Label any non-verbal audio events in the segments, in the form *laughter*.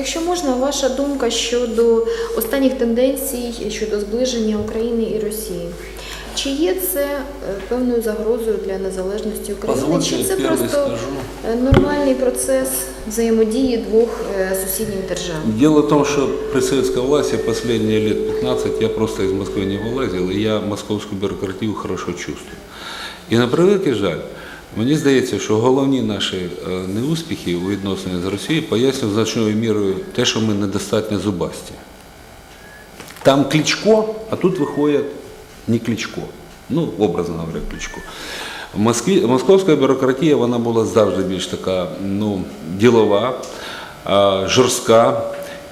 Якщо можна, ваша думка щодо останніх тенденцій щодо зближення України і Росії. Чи є це е, певною загрозою для незалежності України? Позвольте, Чи це первый просто скажу. е, нормальний процес взаємодії двох е, сусідніх держав? Дело в том, что при советской власти последние лет 15 я просто из Москвы не вылазил, и я московскую бюрократию хорошо чувствую. І на превеликий жаль, мені здається, що головні наші е, неуспіхи у відносині з Росією пояснюють значною мірою те, що ми недостатньо зубасті. Там Кличко, а тут виходить не Кличко. Ну, образно говоря, Кличко. Москві, московська бюрократія вона була завжди більш така ну, ділова, жорстка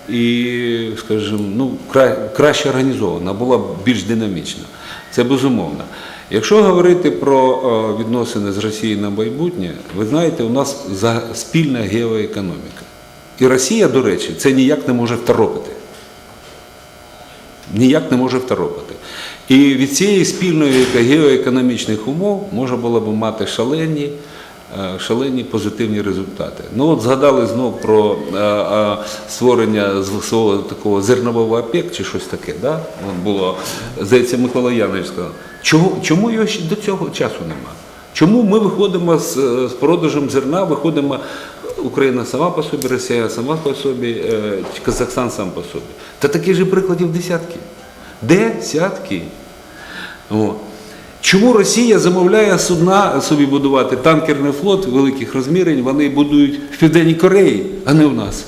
і, скажімо, ну, кра, краще організована, була більш динамічна. Це безумовно. Якщо говорити про е, відносини з Росією на майбутнє, ви знаєте, у нас спільна геоекономіка. І Росія, до речі, це ніяк не може второпити ніяк не може второпати. І від цієї спільної геоекономічних умов можна було б мати шалені, е, шалені позитивні результати. Ну от згадали знов про е, створення свого такого зернового ОПЕК чи щось таке. Да? Було, здається, Микола Янович. Чому, чому його ще до цього часу нема? Чому ми виходимо з, е, з продажем зерна, виходимо Україна сама по собі, Росія сама по собі, е, Казахстан сам по собі. Та таких же прикладів десятки. Десятки. О. Чому Росія замовляє судна собі будувати танкерний флот великих розмірень, вони будують в Південній Кореї, а не в нас?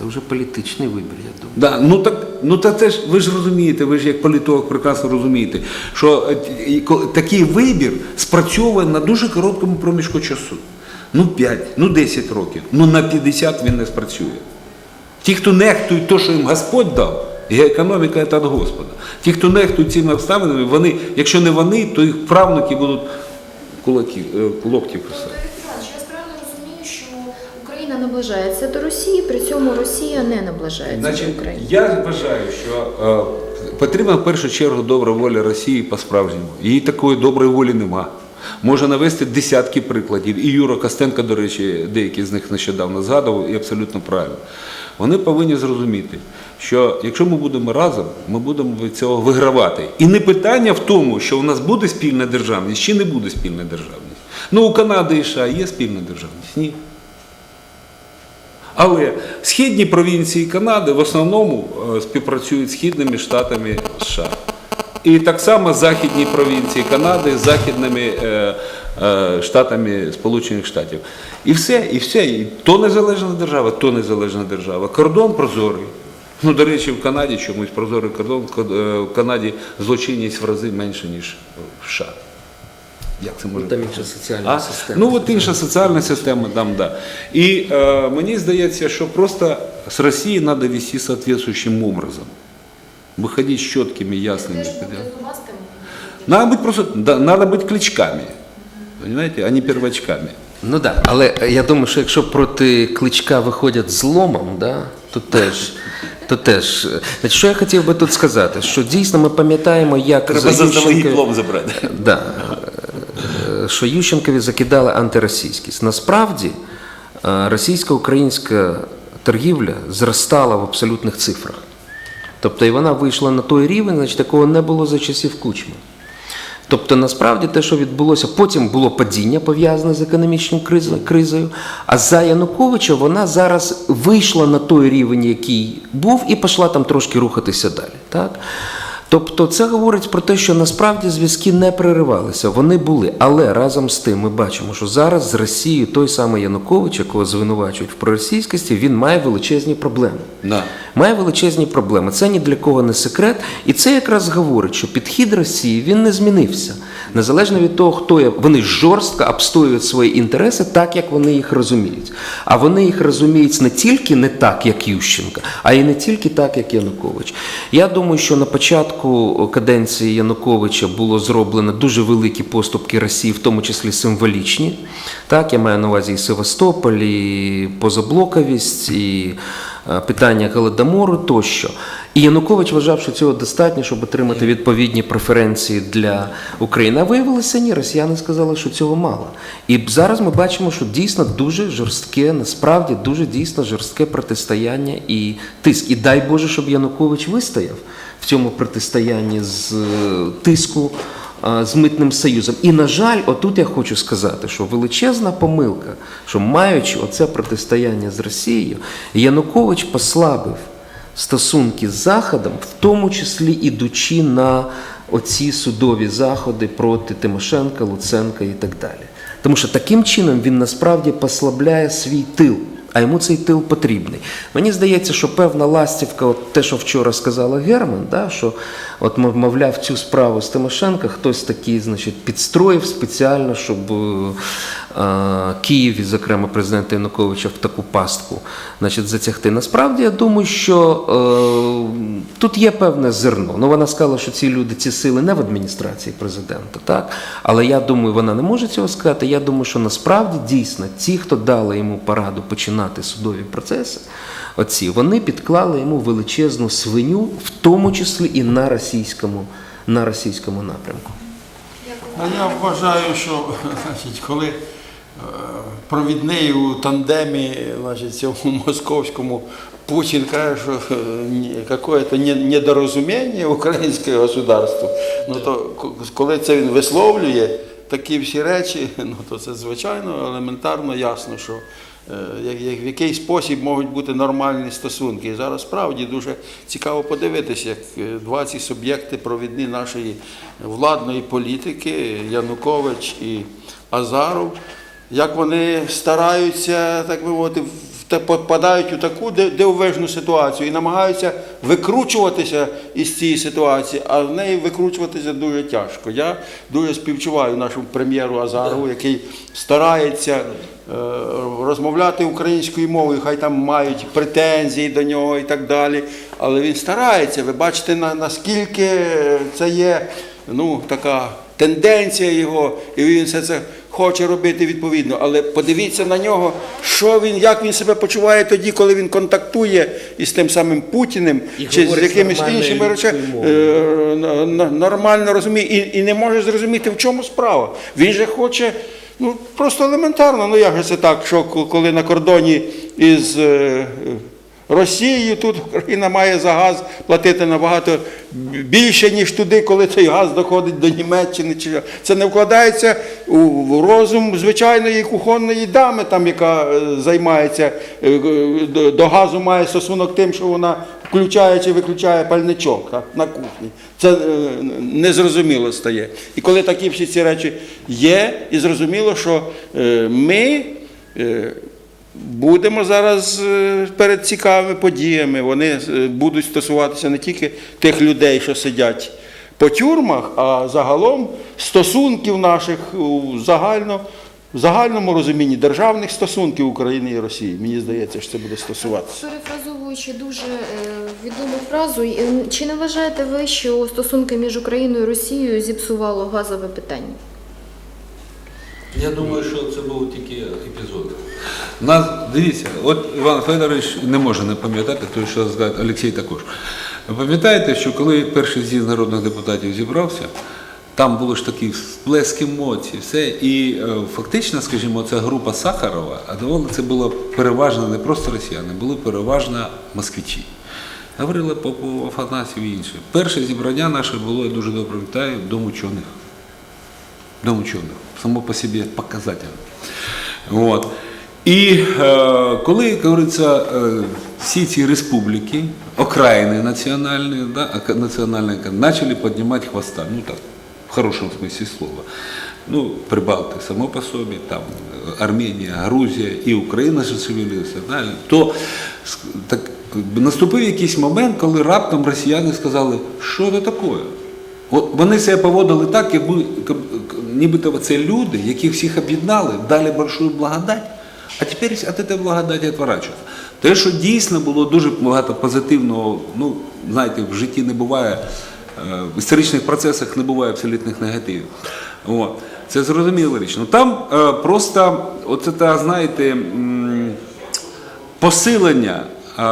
Це вже політичний вибір, я думаю. Да, ну так, ну та теж ви ж розумієте, ви ж як політолог прекрасно розумієте, що е, такий вибір спрацьовує на дуже короткому проміжку часу. Ну 5, ну 10 років, ну на 50 він не спрацює. Ті, хто нехтують те, що їм Господь дав, і економіка це від Господа. Ті, хто нехтують цими обставинами, вони, якщо не вони, то їх правнуки будуть кулаки, е, локті писати. Віктор Іванович, я правильно розумію, що Україна наближається до Росії, при цьому Росія не наближається Значить, до України. я вважаю, що е, потрібна в першу чергу добра воля Росії по-справжньому. Її такої доброї волі нема. Можна навести десятки прикладів. І Юра Костенко, до речі, деякі з них нещодавно згадував, і абсолютно правильно. Вони повинні зрозуміти, що якщо ми будемо разом, ми будемо від цього вигравати. І не питання в тому, що у нас буде спільна державність чи не буде спільна державність. Ну, у Канади і США є спільна державність? Ні. Але східні провінції Канади в основному е, співпрацюють з східними штатами США. І так само західні провінції Канади з західними е, е, штатами Сполучених Штатів. І все, і все. І то незалежна держава, то незалежна держава. Кордон прозорий. Ну, до речі, в Канаді чомусь прозорий кордон, е, в Канаді злочинність в рази менше, ніж в США. Як це може Там бути? інша соціальна А? система. Ну, от інша соціальна система там, да. І е, мені здається, що просто з Росії треба вести соответствующим образом. Выходить с четкими, ясными. Надо быть просто, да, надо быть кличками, понимаете, а не первачками. Ну так, да. але я думаю, що якщо проти кличка виходять з ломом, да, то теж. То теж, Значить, що я хотів би тут сказати, що дійсно ми пам'ятаємо, як за Ющенка- забрати. Да. Що Ющенкові закидали антиросійськість. Насправді е, російсько-українська торгівля зростала в абсолютних цифрах. Тобто і вона вийшла на той рівень, значить, такого не було за часів кучми. Тобто, насправді те, що відбулося, потім було падіння пов'язане з економічною кризою. А за Януковича вона зараз вийшла на той рівень, який був, і пішла там трошки рухатися далі. Так? Тобто, це говорить про те, що насправді зв'язки не переривалися, вони були. Але разом з тим ми бачимо, що зараз з Росією той самий Янукович, якого звинувачують в проросійськості, він має величезні проблеми Да. має величезні проблеми. Це ні для кого не секрет. І це якраз говорить, що підхід Росії він не змінився. Незалежно від того, хто є, вони жорстко обстоюють свої інтереси так, як вони їх розуміють. А вони їх розуміють не тільки не так, як Ющенка, а й не тільки так, як Янукович. Я думаю, що на початку каденції Януковича було зроблено дуже великі поступки Росії, в тому числі символічні. Так, я маю на увазі і Севастополь, і позаблоковість, і питання Голодомору тощо. І Янукович вважав, що цього достатньо, щоб отримати відповідні преференції для України. А виявилося ні, росіяни сказали, що цього мало. І зараз ми бачимо, що дійсно дуже жорстке, насправді дуже дійсно жорстке протистояння і тиск. І дай Боже, щоб Янукович вистояв в цьому протистоянні з е, тиску з митним союзом. І, на жаль, отут я хочу сказати, що величезна помилка, що маючи оце протистояння з Росією, Янукович послабив стосунки з Заходом, в тому числі ідучи на оці судові заходи проти Тимошенка, Луценка і так далі. Тому що таким чином він насправді послабляє свій тил. А йому цей тил потрібний. Мені здається, що певна ластівка, от те, що вчора сказала Герман, да, що от, мовляв, цю справу з Тимошенка хтось такий, значить, підстроїв спеціально, щоб е, Київ, і, зокрема, президента Януковича в таку пастку значить, затягти. Насправді, я думаю, що е, тут є певне зерно. Ну, вона сказала, що ці люди, ці сили не в адміністрації президента, так? Але я думаю, вона не може цього сказати. Я думаю, що насправді дійсно ті, хто дали йому пораду починати судові процеси, оці, вони підклали йому величезну свиню, в тому числі і на російському, на російському напрямку. А я вважаю, що *laughs* значить, коли е, провідний у тандемі, значить, цьому *laughs* московському Путін каже, що е, якесь недорозуміння українського государства, ну то коли це він висловлює такі всі речі, *laughs* ну то це звичайно елементарно ясно, що е, в який спосіб можуть бути нормальні стосунки. І зараз справді дуже цікаво подивитися, як е, два ці суб'єкти провідні нашої владної політики, Янукович і Азаров, як вони стараються, так би мовити, попадають у таку ди- дивовижну ситуацію і намагаються викручуватися із цієї ситуації, а в неї викручуватися дуже тяжко. Я дуже співчуваю нашому прем'єру Азарову, який старається е, розмовляти українською мовою, хай там мають претензії до нього і так далі. Але він старається. Ви бачите, наскільки це є ну, така тенденція його, і він все це хоче робити відповідно. Але подивіться на нього, що він, як він себе почуває тоді, коли він контактує із тим самим Путіним І чи з якимись іншими речами. Е, Нормально розуміє і, і не може зрозуміти, в чому справа. Він же хоче. Ну, просто елементарно, ну як же це так, що коли на кордоні із е, Росією тут Україна має за газ платити набагато більше, ніж туди, коли цей газ доходить до Німеччини. Це не вкладається у розум звичайної кухонної дами, там, яка е, займається е, до- газу, має стосунок тим, що вона включає чи виключає пальничок так, на кухні. Це е, незрозуміло стає. І коли такі всі ці речі є, і зрозуміло, що ми. Будемо зараз е, перед цікавими подіями. Вони е, будуть стосуватися не тільки тих людей, що сидять по тюрмах, а загалом стосунків наших у загально, в загальному розумінні державних стосунків України і Росії. Мені здається, що це буде стосуватися. Перефразовуючи дуже е, відому фразу, чи не вважаєте ви, що стосунки між Україною і Росією зіпсувало газове питання? Я думаю, що це був тільки епізод. Нас, дивіться, от Іван Федорович не може не пам'ятати, то що Олексій також. Ви пам'ятаєте, що коли перший з'їзд народних депутатів зібрався, там було ж такі сплески емоцій, все. І е, фактично, скажімо, ця група Сахарова, а доволі це було переважно не просто росіяни, були переважно москвичі. Говорили Попов, Афанасів і інші. Перше зібрання наше було, я дуже добре пам'ятаю, в Дом учених. Дом ученых. Само по себе показательно. Вот. І е, коли, як говориться, е, всі ці республіки, окраїни національні, да, національні, почали піднімати хвоста, ну так, в хорошому смислі слова. Ну, Прибалти само по собі, там Арменія, Грузія і Україна ж шевелилися, да, то так, наступив якийсь момент, коли раптом росіяни сказали, що це таке? От вони себе поводили так, якби нібито це люди, яких всіх об'єднали, дали большую благодать, а тепер від цієї благодаті відворачуються. Те, що дійсно було дуже багато позитивного, ну, знаєте, в житті не буває, е, в історичних процесах не буває абсолютних негативів. От. Це зрозуміла річ. Ну там е, просто, оце та, знаєте, посилення е,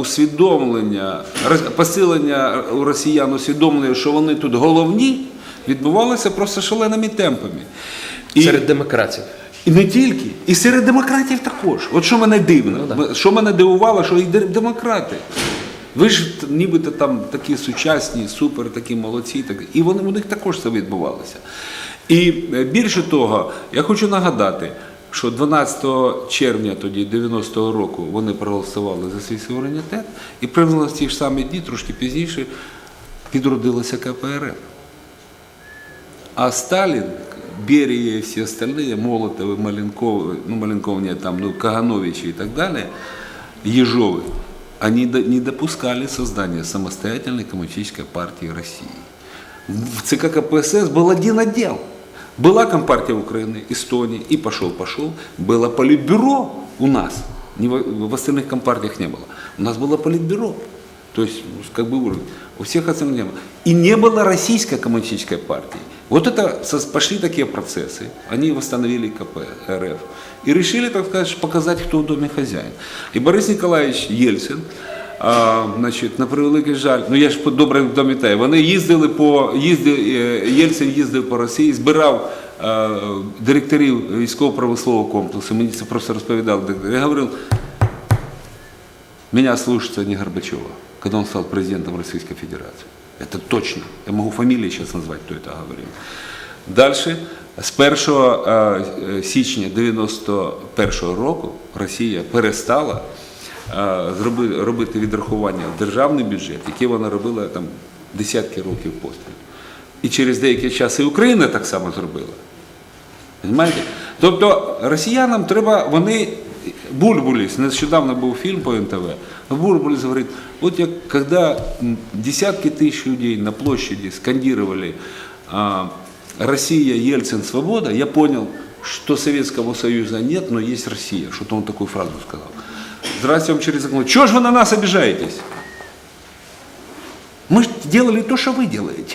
усвідомлення, посилення у росіян усвідомлення, що вони тут головні, відбувалося просто шаленими темпами. І, Серед демократів. І не тільки, і серед демократів також. От що мене дивно, що мене дивувало, що і демократи. Ви ж нібито там такі сучасні, супер, такі молодці, так, і вони, у них також це відбувалося. І е, більше того, я хочу нагадати, що 12 червня тоді 90-го року вони проголосували за свій суверенітет, і приблизно в ті ж самі дні, трошки пізніше, відродилася КПРФ. А Сталин, Берия и все остальные, Молотовы, Маленковы, ну, Маленков нет, там, ну, Кагановичи и так далее, Ежовы, они не допускали создания самостоятельной коммунистической партии России. В ЦК КПСС был один отдел. Была Компартия Украины, Эстонии, и пошел-пошел. Было политбюро у нас. В остальных компартиях не было. У нас было политбюро. То есть, ну, как бы уровень. У всех остальных не было. И не было российской коммунистической партии. Вот это пошли такие процессы. Они восстановили КПРФ. И решили, так сказать, показать, кто в доме хозяин. И Борис Николаевич Ельцин, а, значить, на превеликий жаль, ну я ж добре пам'ятаю, вони їздили по їздив, Єльцин їздив по Росії, збирав директорів військово-промислового комплексу. Мені це просто розповідав. Я говорив, меня слушается не Горбачева, когда он стал президентом Российской Федерации. Это точно. Я могу фамилии сейчас назвать, кто это говорил. Дальше, з 1 е, січня 91 року Росія перестала е, робити відрахування в державний бюджет, яке вона робила там десятки років поспіль. І через деякий час і Україна так само зробила. Понимаєте? Тобто росіянам треба, вони Бульбуліс, нещодавно був фільм по НТВ, Бульбуліс говорить, от як коли десятки тисяч людей на площади скандировали а, Россия, Ельцин, свобода, я понял, что Советского Союза нет, но есть Россия. Что-то он такую фразу сказал. Здрасте вам через окно. Чего же вы на нас обижаетесь? Ми ж делали то, що ви делаете.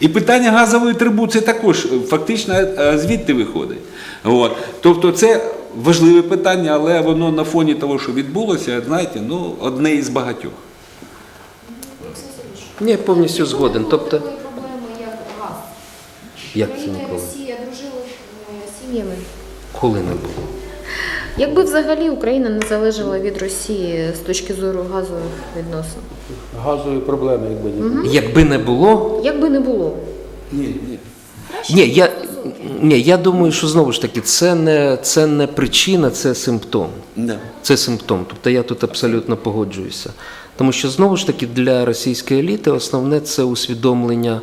І питання газової труби це також е, фактично е, звідти виходить. От. Тобто це важливе питання, але воно на фоні того, що відбулося, знаєте, ну, одне із багатьох. Ні, повністю згоден. Тобто, проблеми, як газ. як це Україна і ніколи? Росія дружили е, сім'ями. Коли не було? Якби взагалі Україна не залежала від Росії з точки зору газових відносин? Газові проблеми, якби не було. Якби не було, Якби не було? Ні, ні. Ні, я, ні, я думаю, що знову ж таки це не, це не причина, це симптом. Да. Це симптом. Тобто я тут абсолютно погоджуюся. Тому що знову ж таки для російської еліти основне це усвідомлення.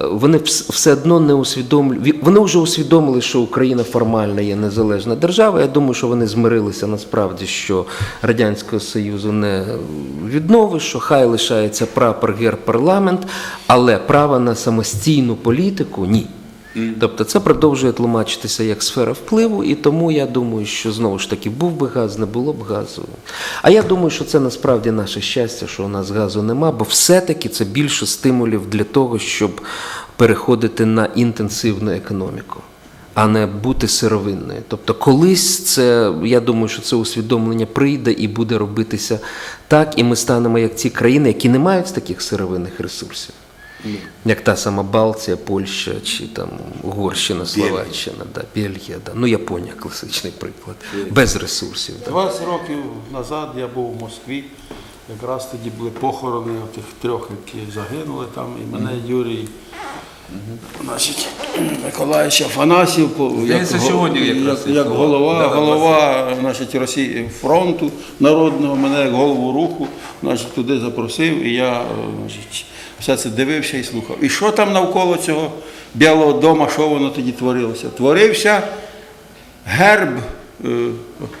е, Вони все одно не усвідомлюють. Вони вже усвідомили, що Україна формально є незалежна держава. Я думаю, що вони змирилися насправді, що Радянського Союзу не відновиш, що хай лишається прапор, герб, парламент, але права на самостійну політику ні. Тобто це продовжує тлумачитися як сфера впливу, і тому я думаю, що знову ж таки був би газ, не було б газу. А я думаю, що це насправді наше щастя, що у нас газу нема, бо все-таки це більше стимулів для того, щоб переходити на інтенсивну економіку. А не бути сировинною. Тобто, колись це, я думаю, що це усвідомлення прийде і буде робитися так, і ми станемо як ті країни, які не мають таких сировинних ресурсів. Як та сама Балтія, Польща чи там Угорщина, Словаччина, да, Бельгія, да. ну Японія класичний приклад, без ресурсів. Да. 20 років назад я був в Москві. Якраз тоді були похорони тих трьох, які загинули там, і мене Юрій. Значить, Миколаївич Афанасів, як, як, як голова, голова значить, Росії, фронту народного, мене як голову руху значить, туди запросив, і я е, значить, все це дивився і слухав. І що там навколо цього Білого дому, що воно тоді творилося? Творився герб е,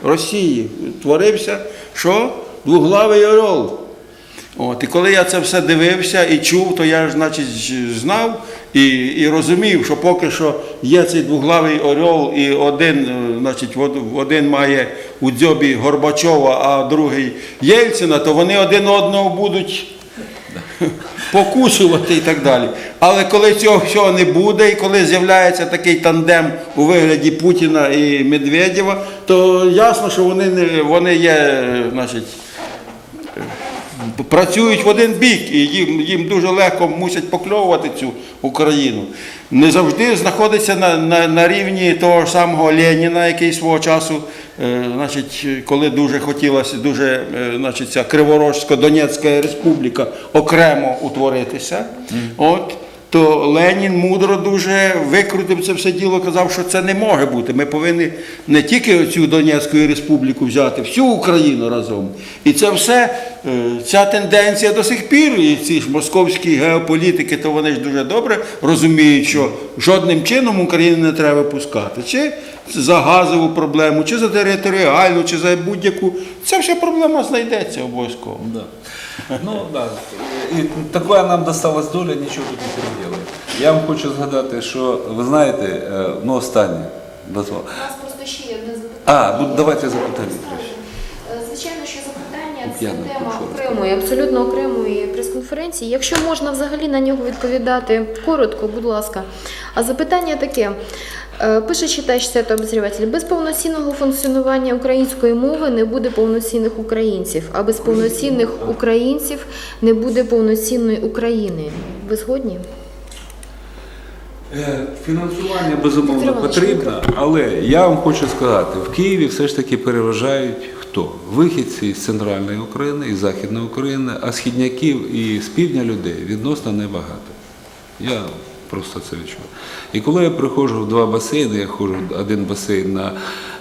Росії, творився, що двуглавий орел. От, і коли я це все дивився і чув, то я значить, знав і, і розумів, що поки що є цей двуглавий орел, і один, е, значить, один має у дзьобі Горбачова, а другий Єльцина, то вони один одного будуть *laughs* покусувати і так далі. Але коли цього всього не буде, і коли з'являється такий тандем у вигляді Путіна і Медведєва, то ясно, що вони, не, вони є, е, значить, працюють в один бік, і їм, їм дуже легко мусять покльовувати цю Україну. Не завжди знаходиться на, на, на рівні того ж самого Леніна, який свого часу, е, значить, коли дуже хотілося, дуже, е, значить, ця Криворожсько-Донецька республіка окремо утворитися. От, то Ленін мудро дуже викрутив це все діло, казав, що це не може бути. Ми повинні не тільки цю Донецьку республіку взяти, всю Україну разом. І це все, е, ця тенденція до сих пір, і ці ж московські геополітики, то вони ж дуже добре розуміють, що жодним чином Україну не треба пускати. Чи за газову проблему, чи за територіальну, чи за будь-яку. Ця вся проблема знайдеться обов'язково. Ну да. І така нам досталась доля, нічого тут не переділає. Я вам хочу згадати, що ви знаєте, е, ну останнє. У нас просто ще є одне запитання. А, ну давайте запитання. Е, Звичайно, що запитання це тема окремої, абсолютно окремої прес-конференції. Якщо можна взагалі на нього відповідати коротко, будь ласка. А запитання таке. Е, Пише читач та обозріватель, без повноцінного функціонування української мови не буде повноцінних українців, а без повноцінних українців не буде повноцінної України. Ви згодні? Е, Фінансування безумовно потрібно, але я вам хочу сказати, в Києві все ж таки переважають хто? Вихідці з центральної України і Західної України, а східняків і з півдня людей відносно небагато. Я просто це відчуваю. І коли я приходжу в два басейни, я ходжу один басейн на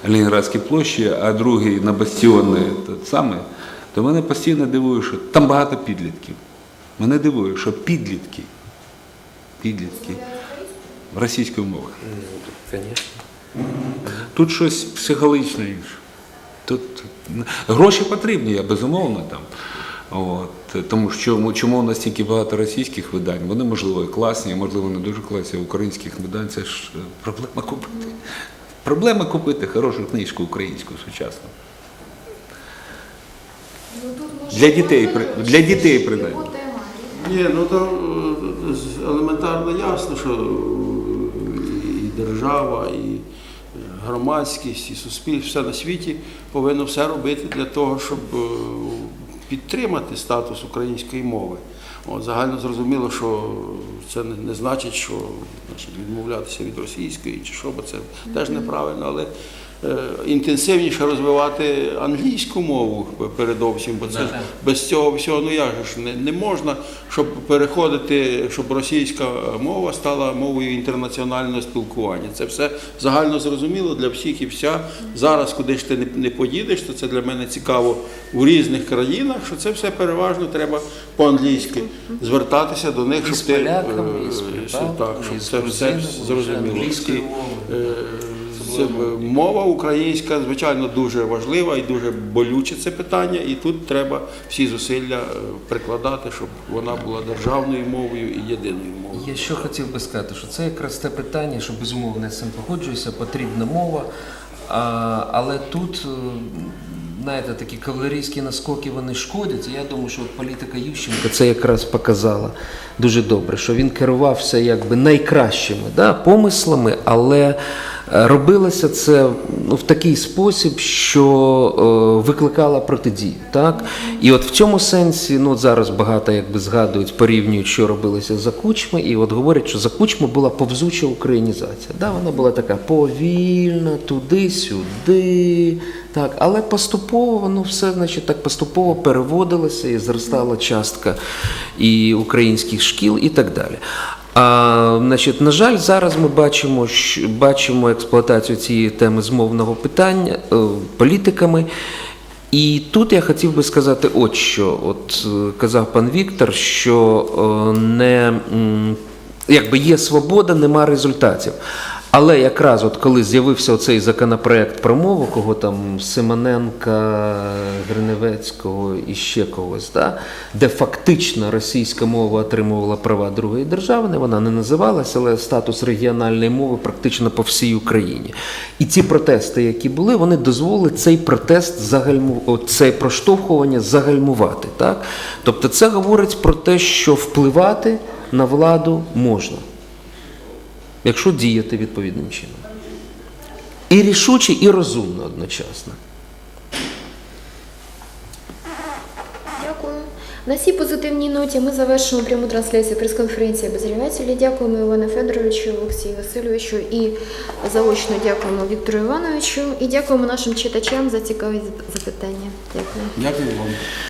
Ленінградській площі, а другий на бастіони саме, то мене постійно дивує, що там багато підлітків. Мене дивує, що підлітки, підлітки російською мовою. Тут щось психологічно інше. Тут гроші потрібні, я безумовно там. От, тому що чому, чому у нас стільки багато російських видань? Вони, можливо, і класні, можливо, не дуже класні. а Українських видань це ж е, проблема купити. Проблема купити хорошу книжку українську сучасну. Для дітей, при- для дітей принаймні. Ні, ну то е, елементарно ясно, що і держава, і громадськість, і суспільство, все на світі повинно все робити для того, щоб е, підтримати статус української мови. От, загально зрозуміло, що це не, не значить, що значить, відмовлятися від російської чи що, бо це теж неправильно, але інтенсивніше розвивати англійську мову передовсім, бо це ж без цього всього ну як ж не, не можна, щоб переходити, щоб російська мова стала мовою інтернаціонального спілкування. Це все загально зрозуміло для всіх і вся. Зараз, куди ж ти не, не поїдеш, то це для мене цікаво у різних країнах, що це все переважно треба по-англійськи звертатися до них, щоб ти е, так, щоб це все зрозуміло. Мова українська, звичайно, дуже важлива і дуже болюче це питання, і тут треба всі зусилля е, прикладати, щоб вона була державною мовою і єдиною мовою. Я що хотів би сказати, що це якраз те питання, що безумовно я з цим погоджуюся, потрібна мова. А, але тут, е, знаєте, такі кавалерійські наскоки вони шкодять. І я думаю, що от політика Ющенка це якраз показала дуже добре, що він керувався якби найкращими да, помислами, але е, робилося це ну, в такий спосіб, що е, викликала протидію. Так? І от в цьому сенсі, ну зараз багато якби згадують, порівнюють, що робилося за кучми, і от говорять, що за кучми була повзуча українізація. Да, вона була така повільна, туди-сюди. Так, але поступово воно все значить, так поступово переводилося і зростала частка і українських шкіл, і так далі. А, значить, на жаль, зараз ми бачимо, що, бачимо експлуатацію цієї теми змовного питання е, політиками. І тут я хотів би сказати, от що, от е, казав пан Віктор, що е, не якби є свобода, нема результатів. Але якраз от коли з'явився цей законопроект про мову, кого там Симоненка, Гриневецького і ще когось, да, де фактично російська мова отримувала права другої держави, вона не називалася, але статус регіональної мови практично по всій Україні. І ці протести, які були, вони дозволили цей протест загальму, це проштовхування загальмувати. Так? Тобто це говорить про те, що впливати на владу можна якщо діяти відповідним чином. І рішуче, і розумно одночасно. Дякую. На цій позитивній ноті ми завершимо пряму трансляцію прес-конференції обозрівателі. Дякуємо Івану Федоровичу, Олексію Васильовичу і заочно дякуємо Віктору Івановичу і дякуємо нашим читачам за цікаві запитання. Дякую. Дякую вам.